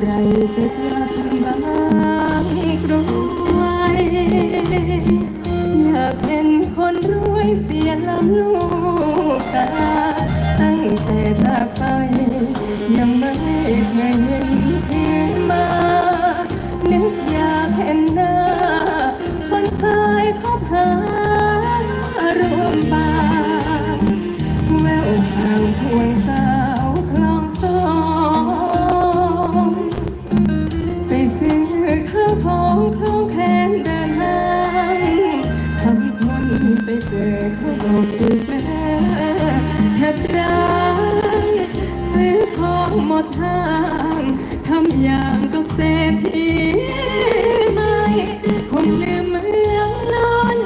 ไรจะกลับบ้านกรวยอยากเป็นคนรวยเสียลำลูกตา ตั้งแต่จากไป ยังไม่เคยเห็นคืนมา นึกอยากเห็นหน้า คนเคยคบหา ไปเจอขาบอกคือเจอแทบร้างซื้อของหมดทางทำอย่างกับเศรษฐีไม่คงลืมเมืองนอน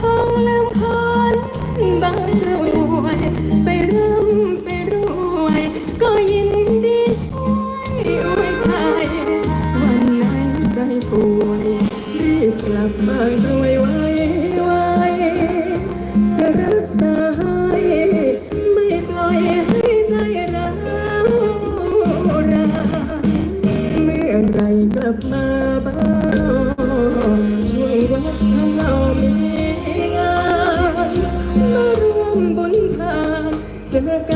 คงลืมคนบางรวยไปร่ำไปรวย ก็ยินดีช่วยอวยชัยวันไหนใจป่วยรีบกลับบ้านรวย ลับมาบ้างช่วยวัดสเรามีงานมาร่วมบุญทานเจอกัน